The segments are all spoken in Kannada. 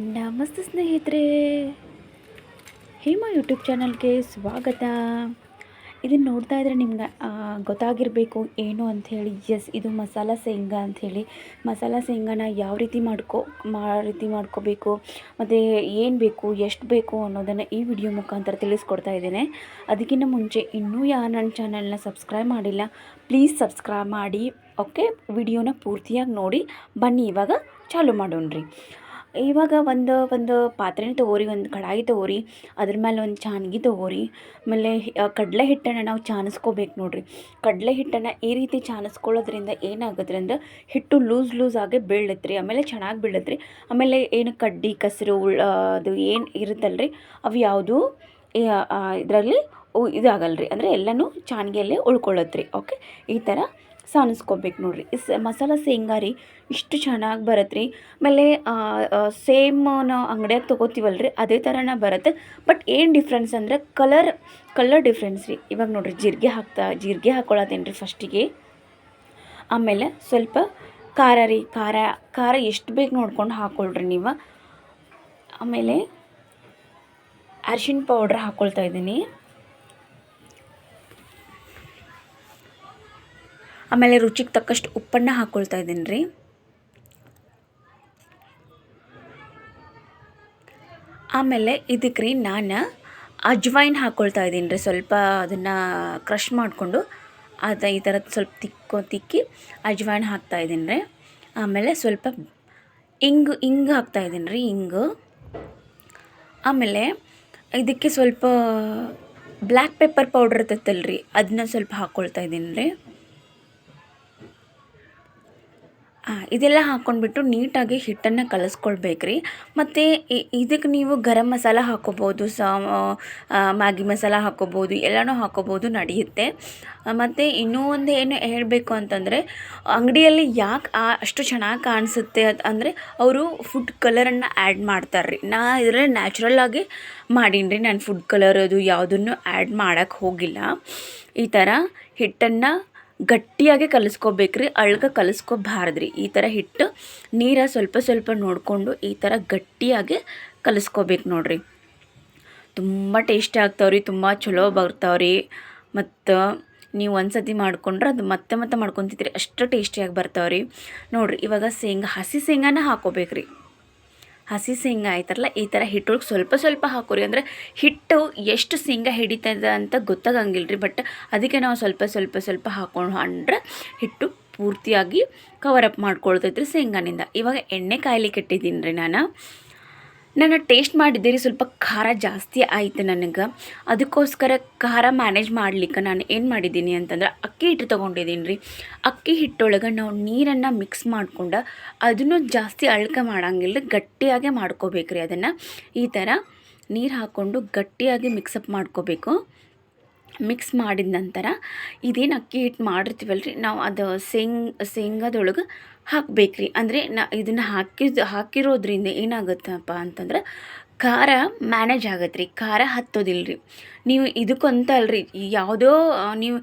ನಮಸ್ತೆ ಸ್ನೇಹಿತರೆ. ಹೇಮಾ ಯೂಟ್ಯೂಬ್ ಚಾನಲ್ಗೆ ಸ್ವಾಗತ. ಇದನ್ನು ನೋಡ್ತಾ ಇದ್ರೆ ನಿಮ್ಗೆ ಗೊತ್ತಾಗಿರಬೇಕು ಏನು ಅಂಥೇಳಿ ಎಸ್, ಇದು ಮಸಾಲ ಶೇಂಗಾ ಅಂಥೇಳಿ ಮಸಾಲ ಶೇಂಗಾನ ಯಾವ ರೀತಿ ಮಾಡ್ಕೊ, ಮಾ, ರೀತಿ ಮಾಡ್ಕೋಬೇಕು, ಮತ್ತು ಏನು ಬೇಕು, ಎಷ್ಟು ಬೇಕು ಅನ್ನೋದನ್ನು ಈ ವಿಡಿಯೋ ಮುಖಾಂತರ ತಿಳಿಸ್ಕೊಡ್ತಾ ಇದ್ದೇನೆ. ಅದಕ್ಕಿಂತ ಮುಂಚೆ ಇನ್ನೂ ಯಾ ನನ್ನ ಚಾನಲ್ನ ಸಬ್ಸ್ಕ್ರೈಬ್ ಮಾಡಿಲ್ಲ, ಪ್ಲೀಸ್ ಸಬ್ಸ್ಕ್ರೈಬ್ ಮಾಡಿ. ಓಕೆ, ವಿಡಿಯೋನ ಪೂರ್ತಿಯಾಗಿ ನೋಡಿ. ಬನ್ನಿ ಇವಾಗ ಚಾಲು ಮಾಡೋಣ್ರಿ. ಇವಾಗ ಒಂದು ಒಂದು ಪಾತ್ರೆನ ತಗೋರಿ, ಒಂದು ಕಡಾಯಿ ತಗೋರಿ, ಅದ್ರ ಮೇಲೆ ಒಂದು ಚಾನ್ಗಿ ತೊಗೋರಿ, ಆಮೇಲೆ ಕಡಲೆ ಹಿಟ್ಟನ್ನು ನಾವು ಚಾನಿಸ್ಕೋಬೇಕು ನೋಡಿರಿ. ಕಡಲೆ ಹಿಟ್ಟನ್ನು ಈ ರೀತಿ ಚಾನಿಸ್ಕೊಳ್ಳೋದ್ರಿಂದ ಏನಾಗುತ್ತೆ ಅಂದ್ರೆ ಹಿಟ್ಟು ಲೂಸ್ ಲೂಸ್ ಆಗಿ ಬೀಳತ್ತೆ ಆಮೇಲೆ ಚೆನ್ನಾಗಿ ಬೀಳತ್ತೆ ಆಮೇಲೆ ಏನು ಕಡ್ಡಿ, ಕಸರು ಉಳ್ಳ ಅದು ಏನು ಇರುತ್ತಲ್ಲ ರೀ ಅವು ಯಾವುದು ಇದರಲ್ಲಿ ಇದಾಗಲ್ಲ ರೀ ಅಂದರೆ ಎಲ್ಲನೂ ಚಾನ್ಗಿಯಲ್ಲೇ ಉಳ್ಕೊಳ್ಳತ್ತೆ ಓಕೆ? ಈ ಥರ ಸಾನಿಸ್ಕೋಬೇಕು ನೋಡಿರಿ. ಇಸ್ ಮಸಾಲ ಶೇಂಗಾ ರೀ ಇಷ್ಟು ಚೆನ್ನಾಗಿ ಬರುತ್ತೆ ರೀ ಆಮೇಲೆ ಸೇಮ್ ನಾವು ಅಂಗಡಿಯಾಗ ತೊಗೋತೀವಲ್ಲ ರೀ ಅದೇ ಥರನೇ ಬರುತ್ತೆ. ಬಟ್ ಏನು ಡಿಫ್ರೆನ್ಸ್ ಅಂದರೆ ಕಲರ್ ಕಲರ್ ಡಿಫ್ರೆನ್ಸ್ ರೀ. ಇವಾಗ ನೋಡಿರಿ ಜೀರಿಗೆ ಹಾಕ್ತಾ, ಜೀರಿಗೆ ಹಾಕ್ಕೊಳತ್ತೇನು ರೀ ಫಸ್ಟಿಗೆ ಆಮೇಲೆ ಸ್ವಲ್ಪ ಖಾರ ರೀ, ಖಾರ ಖಾರ ಎಷ್ಟು ಬೇಕು ನೋಡ್ಕೊಂಡು ಹಾಕ್ಕೊಳ್ರಿ ನೀವು. ಆಮೇಲೆ ಅರ್ಶಿಣ ಪೌಡ್ರ್ ಹಾಕ್ಕೊಳ್ತಾ ಇದ್ದೀನಿ ಆಮೇಲೆ ರುಚಿಗೆ ತಕ್ಕಷ್ಟು ಉಪ್ಪನ್ನು ಹಾಕ್ಕೊಳ್ತಾ ಇದ್ದೀನಿ ರೀ. ಆಮೇಲೆ ಇದಕ್ಕೆ ರೀ ನಾನು ಅಜ್ವೈನ್ ಹಾಕ್ಕೊಳ್ತಾ ಇದ್ದೀನಿ ರೀ, ಸ್ವಲ್ಪ ಅದನ್ನು ಕ್ರಷ್ ಮಾಡಿಕೊಂಡು. ಅದು ಈ ಥರದ್ದು ಸ್ವಲ್ಪ ತಿಕ್ಕೊ ತಿಕ್ಕಿ ಅಜ್ವೈನ್ ಹಾಕ್ತಾ ಇದ್ದೀನಿ ರೀ. ಆಮೇಲೆ ಸ್ವಲ್ಪ ಇಂಗು ಇಂಗು ಹಾಕ್ತಾ ಇದ್ದೀನಿ ರೀ, ಇಂಗು. ಆಮೇಲೆ ಇದಕ್ಕೆ ಸ್ವಲ್ಪ ಬ್ಲ್ಯಾಕ್ ಪೆಪ್ಪರ್ ಪೌಡ್ರ್ ಇರ್ತೈತಲ್ಲ ರೀ ಅದನ್ನ ಸ್ವಲ್ಪ ಹಾಕ್ಕೊಳ್ತಾ ಇದ್ದೀನಿ ರೀ. ಇದೆಲ್ಲ ಹಾಕ್ಕೊಂಡ್ಬಿಟ್ಟು ನೀಟಾಗಿ ಹಿಟ್ಟನ್ನು ಕಲಸ್ಕೊಳ್ಬೇಕ್ರಿ. ಮತ್ತು ಇದಕ್ಕೆ ನೀವು ಗರಂ ಮಸಾಲ ಹಾಕ್ಕೋಬೋದು ಸ ಮ್ಯಾಗಿ ಮಸಾಲ ಹಾಕ್ಕೋಬೋದು ಎಲ್ಲನೂ ಹಾಕ್ಕೋಬೋದು ನಡೆಯುತ್ತೆ. ಮತ್ತು ಇನ್ನೂ ಒಂದು ಏನು ಹೇಳಬೇಕು ಅಂತಂದರೆ, ಅಂಗಡಿಯಲ್ಲಿ ಯಾಕೆ ಅಷ್ಟು ಚೆನ್ನಾಗಿ ಕಾಣಿಸುತ್ತೆ ಅದು, ಅಂದರೆ ಅವರು ಫುಡ್ ಕಲರನ್ನು ಆ್ಯಡ್ ಮಾಡ್ತಾರೆ ರೀ ನಾ ಇದರಲ್ಲಿ ನ್ಯಾಚುರಲ್ಲಾಗಿ ಮಾಡೀನಿ ರೀ ನಾನು ಫುಡ್ ಕಲರ್ ಅದು ಯಾವುದನ್ನು ಆ್ಯಡ್ ಮಾಡೋಕ್ಕೆ ಹೋಗಿಲ್ಲ. ಈ ಥರ ಹಿಟ್ಟನ್ನು ಗಟ್ಟಿಯಾಗಿ ಕಲಿಸ್ಕೋಬೇಕ್ರಿ, ಅಳ್ಗ ಕಲಿಸ್ಕೋಬಾರ್ದ್ರಿ ಈ ಥರ ಹಿಟ್ಟು ನೀರ ಸ್ವಲ್ಪ ಸ್ವಲ್ಪ ನೋಡಿಕೊಂಡು ಈ ಥರ ಗಟ್ಟಿಯಾಗಿ ಕಲಿಸ್ಕೋಬೇಕು ನೋಡ್ರಿ. ತುಂಬ ಟೇಸ್ಟಿ ಆಗ್ತಾವ್ರಿ, ತುಂಬ ಚಲೋ ಬರ್ತಾವ್ರಿ. ಮತ್ತು ನೀವು ಒಂದು ಸತಿ ಮಾಡ್ಕೊಂಡ್ರೆ ಅದು ಮತ್ತೆ ಮತ್ತೆ ಮಾಡ್ಕೊತಿದ್ರಿ ಅಷ್ಟು ಟೇಸ್ಟಿಯಾಗಿ ಬರ್ತಾವ್ರಿ. ನೋಡಿರಿ ಇವಾಗ ಶೇಂಗಾ, ಹಸಿ ಶೇಂಗಾನ ಹಾಕೋಬೇಕು ರೀ ಹಸಿ ಶೇಂಗಾ ಆಯ್ತಾರಲ್ಲ ಈ ಥರ ಹಿಟ್ಟೊಳಗೆ ಸ್ವಲ್ಪ ಸ್ವಲ್ಪ ಹಾಕೋರಿ. ಅಂದರೆ ಹಿಟ್ಟು ಎಷ್ಟು ಶೇಂಗಾ ಹಿಡಿತದ ಅಂತ ಗೊತ್ತಾಗಂಗಿಲ್ಲ ರೀ ಬಟ್ ಅದಕ್ಕೆ ನಾವು ಸ್ವಲ್ಪ ಸ್ವಲ್ಪ ಸ್ವಲ್ಪ ಹಾಕೊಂಡು ಅಂದ್ರೆ ಹಿಟ್ಟು ಪೂರ್ತಿಯಾಗಿ ಕವರ್ ಅಪ್ ಮಾಡ್ಕೊಳ್ತೈತ್ರಿ ಶೇಂಗಾನಿಂದ. ಇವಾಗ ಎಣ್ಣೆ ಕಾಯ್ಲಿಕ್ಕೆ ಇಟ್ಟಿದ್ದೀನಿ ರೀ ನಾನು. ನಾನು ಟೇಸ್ಟ್ ಮಾಡಿದ್ದೀರಿ, ಸ್ವಲ್ಪ ಖಾರ ಜಾಸ್ತಿ ಆಯಿತು ನನಗೆ. ಅದಕ್ಕೋಸ್ಕರ ಖಾರ ಮ್ಯಾನೇಜ್ ಮಾಡ್ಲಿಕ್ಕೆ ನಾನು ಏನು ಮಾಡಿದ್ದೀನಿ ಅಂತಂದ್ರೆ ಅಕ್ಕಿ ಹಿಟ್ಟು ತೊಗೊಂಡಿದ್ದೀನಿ ರೀ. ಅಕ್ಕಿ ಹಿಟ್ಟೊಳಗೆ ನಾವು ನೀರನ್ನು ಮಿಕ್ಸ್ ಮಾಡ್ಕೊಂಡು ಅದನ್ನು ಜಾಸ್ತಿ ಅಳ್ಕೆ ಮಾಡೋಂಗಿಲ್ಲ, ಗಟ್ಟಿಯಾಗೆ ಮಾಡ್ಕೋಬೇಕು ರೀ ಅದನ್ನು. ಈ ಥರ ನೀರು ಹಾಕ್ಕೊಂಡು ಗಟ್ಟಿಯಾಗಿ ಮಿಕ್ಸಪ್ ಮಾಡ್ಕೋಬೇಕು. ಮಿಕ್ಸ್ ಮಾಡಿದ ನಂತರ ಇದೇನು ಅಕ್ಕಿ ಹಿಟ್ಟು ಮಾಡಿರ್ತೀವಲ್ಲ ರೀ ನಾವು ಅದು ಶೇಂಗ್ ಶೇಂಗಾದೊಳಗೆ ಹಾಕ್ಬೇಕು ರೀ ಅಂದರೆ ನಾ, ಇದನ್ನು ಹಾಕಿದ, ಹಾಕಿರೋದ್ರಿಂದ ಏನಾಗುತ್ತಪ್ಪ ಅಂತಂದ್ರೆ ಖಾರ ಮ್ಯಾನೇಜ್ ಆಗತ್ತೆ ರೀ ಖಾರ ಹತ್ತೋದಿಲ್ಲ ನೀವು ಇದಕ್ಕಂತ ಅಲ್ರಿ ಯಾವುದೋ, ನೀವು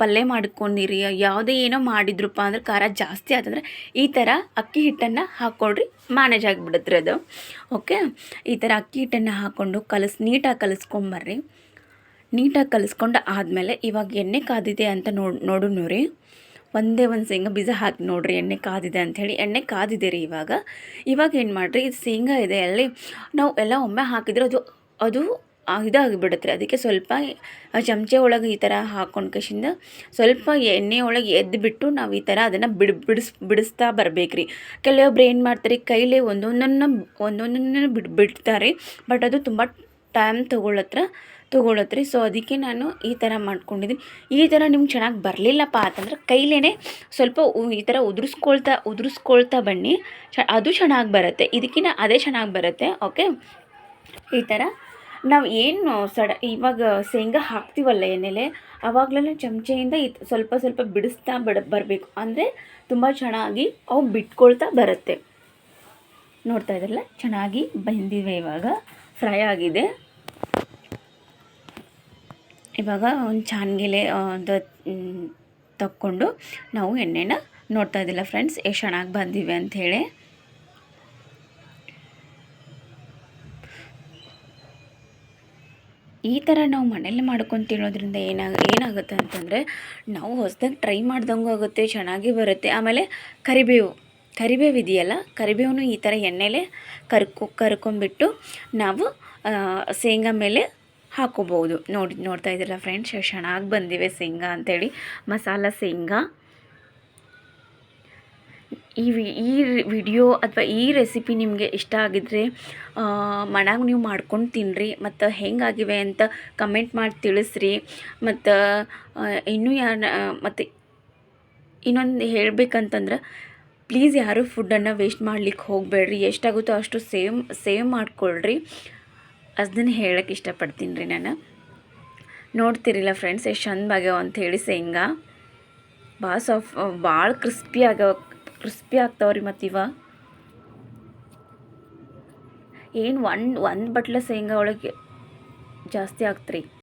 ಪಲ್ಯ ಮಾಡ್ಕೊಂಡಿರಿ, ಯಾವುದೇ ಏನೋ ಮಾಡಿದ್ರಪ್ಪ ಅಂದ್ರೆ ಖಾರ ಜಾಸ್ತಿ ಆತಂದ್ರೆ ಈ ಥರ ಅಕ್ಕಿ ಹಿಟ್ಟನ್ನು ಹಾಕ್ಕೊಳ್ರಿ ಮ್ಯಾನೇಜ್ ಆಗಿಬಿಡತ್ತೆ ರೀ ಅದು. ಓಕೆ ಈ ಥರ ಅಕ್ಕಿ ಹಿಟ್ಟನ್ನು ಹಾಕ್ಕೊಂಡು ಕಲಸಿ, ನೀಟಾಗಿ ಕಲಿಸ್ಕೊಂಬರ್ರಿ. ನೀಟಾಗಿ ಕಲಿಸ್ಕೊಂಡು ಆದಮೇಲೆ ಇವಾಗ ಎಣ್ಣೆ ಕಾದಿದೆ ಅಂತ ನೋಡಿ ನೋಡು ರೀ ಒಂದೇ ಒಂದು ಶೇಂಗಾ ಬೀಜ ಹಾಕಿ ನೋಡಿರಿ ಎಣ್ಣೆ ಕಾದಿದೆ ಅಂಥೇಳಿ ಎಣ್ಣೆ ಕಾದಿದೆ ರೀ ಇವಾಗ. ಇವಾಗ ಏನು ಮಾಡಿರಿ? ಇದು ಶೇಂಗಾ ಇದೆ ಅಲ್ಲಿ ನಾವು ಎಲ್ಲ ಒಮ್ಮೆ ಹಾಕಿದ್ರೆ ಅದು ಅದು ಇದಾಗಿಬಿಡುತ್ತೆ ಅದಕ್ಕೆ ಸ್ವಲ್ಪ ಚಮಚೆ ಒಳಗೆ ಈ ಥರ ಹಾಕೊಂಡು ಕಶಿಂದ ಸ್ವಲ್ಪ ಎಣ್ಣೆ ಒಳಗೆ ಎದ್ದು ನಾವು ಈ ಥರ ಅದನ್ನು ಬಿಡ್, ಬಿಡಿಸ್, ಬಿಡಿಸ್ತಾ ಬರಬೇಕು ರೀ ಕೆಲವೊಬ್ರು ಏನು ಮಾಡ್ತಾರೆ? ಕೈಲೇ ಒಂದೊಂದನ್ನು ಒಂದೊಂದನ್ನು ಬಿಡ್, ಬಿಡ್ತಾರೆ. ಬಟ್ ಅದು ತುಂಬ ಟೈಮ್ ತೊಗೊಳತ್ರ, ತೊಗೊಳತ್ರಿ. ಸೊ ಅದಕ್ಕೆ ನಾನು ಈ ಥರ ಮಾಡ್ಕೊಂಡಿದ್ದೀನಿ. ಈ ಥರ ನಿಮ್ಗೆ ಚೆನ್ನಾಗಿ ಬರಲಿಲ್ಲಪ್ಪ ಅಂತಂದ್ರೆ ಕೈಲೇ ಸ್ವಲ್ಪ ಈ ಥರ ಉದುರಿಸ್ಕೊಳ್ತಾ ಉದುರಿಸ್ಕೊಳ್ತಾ ಬನ್ನಿ. ಅದು ಚೆನ್ನಾಗಿ ಬರುತ್ತೆ. ಇದಕ್ಕಿಂತ ಅದೇ ಚೆನ್ನಾಗಿ ಬರುತ್ತೆ. ಓಕೆ ಈ ಥರ ನಾವು ಏನು ಸಡ, ಇವಾಗ ಶೇಂಗಾ ಹಾಕ್ತೀವಲ್ಲ ಎಣ್ಣೆಲೆ ಆವಾಗಲೇ ಚಮಚೆಯಿಂದ ಸ್ವಲ್ಪ ಸ್ವಲ್ಪ ಬಿಡಿಸ್ತಾ ಬಿಡ, ಬರಬೇಕು. ಅಂದರೆ ತುಂಬ ಚೆನ್ನಾಗಿ ಅವು ಬಿಟ್ಕೊಳ್ತಾ ಬರುತ್ತೆ. ನೋಡ್ತಾ ಇದ್ರಲ್ಲ? ಚೆನ್ನಾಗಿ ಬಂದಿವೆ ಇವಾಗ. ಫ್ರೈ ಆಗಿದೆ. ಇವಾಗ ಒಂದು ಚಾನ್ಗಿಲೆ ಒಂದು ತಕ್ಕೊಂಡು ನಾವು ಎಣ್ಣೆನ ನೋಡ್ತಾ ಇದ್ದಿಲ್ಲ ಫ್ರೆಂಡ್ಸ್. ಎಷ್ಟು ಚೆನ್ನಾಗಿ ಬಂದಿವೆ ಅಂಥೇಳಿ ಈ ಥರ ನಾವು ಮನೇಲಿ ಮಾಡ್ಕೊಂಡು ತಿನ್ನೋದ್ರಿಂದ ಏನಾಗ, ಏನಾಗುತ್ತೆ ಅಂತಂದರೆ ನಾವು ಹೊಸದಾಗಿ ಟ್ರೈ ಮಾಡ್ದಂಗೂ ಆಗುತ್ತೆ, ಚೆನ್ನಾಗಿ ಬರುತ್ತೆ. ಆಮೇಲೆ ಕರಿಬೇವು ಕರಿಬೇವು ಇದೆಯಲ್ಲ ಕರಿಬೇವು ಈ ಥರ ಎಣ್ಣೆಲೆ ಕರ್ಕೊ ಕರ್ಕೊಂಬಿಟ್ಟು ನಾವು ಶೇಂಗಾ ಮೇಲೆ ಹಾಕೋಬೋದು ನೋಡಿ, ನೋಡ್ತಾ ಇದ್ದೀರಲ್ಲ ಫ್ರೆಂಡ್ಸ್ ಎಷ್ಟು ಚೆನ್ನಾಗಿ ಬಂದಿವೆ ಶೇಂಗಾ ಅಂತೇಳಿ. ಮಸಾಲ ಶೇಂಗಾ. ಈ ಈ ವಿಡಿಯೋ ಅಥವಾ ಈ ರೆಸಿಪಿ ನಿಮಗೆ ಇಷ್ಟ ಆಗಿದ್ರೆ ಮನ್ಯಾಗ ನೀವು ಮಾಡ್ಕೊಂಡು ತಿನ್ನಿರಿ ಮತ್ತು ಹೆಂಗಾಗಿವೆ ಅಂತ ಕಮೆಂಟ್ ಮಾಡಿ ತಿಳಿಸ್ರಿ. ಮತ್ತು ಇನ್ನೂ ಯಾರು ಮತ್ತು ಇನ್ನೊಂದು ಹೇಳಬೇಕಂತಂದ್ರೆ ಪ್ಲೀಸ್ ಯಾರೂ ಫುಡ್ಡನ್ನು ವೇಸ್ಟ್ ಮಾಡ್ಲಿಕ್ಕೆ ಹೋಗಬೇಡ್ರಿ. ಎಷ್ಟಾಗುತ್ತೋ ಅಷ್ಟು ಸೇವ್ ಸೇವ್ ಮಾಡ್ಕೊಳ್ರಿ. ಅದನ್ನು ಹೇಳಕ್ಕೆ ಇಷ್ಟಪಡ್ತೀನಿ ರೀ ನಾನು. ನೋಡ್ತಿರಿಲ್ಲ ಫ್ರೆಂಡ್ಸ್ ಎಷ್ಟು ಚಂದ ಆಗ್ಯಾವ ಅಂಥೇಳಿ ಶೇಂಗಾ. ಭಾಳ ಸಾಫ್ ಭಾಳ ಕ್ರಿಸ್ಪಿ ಆಗ್ಯಾವ ಕ್ರಿಸ್ಪಿ ಆಗ್ತಾವ್ರಿ ಮತ್ತು ಇವ. ಏನು ಒಂದು ಒಂದು ಬಟ್ಲ ಶೇಂಗಾ ಒಳಗೆ ಜಾಸ್ತಿ ಆಗ್ತ್ರಿ.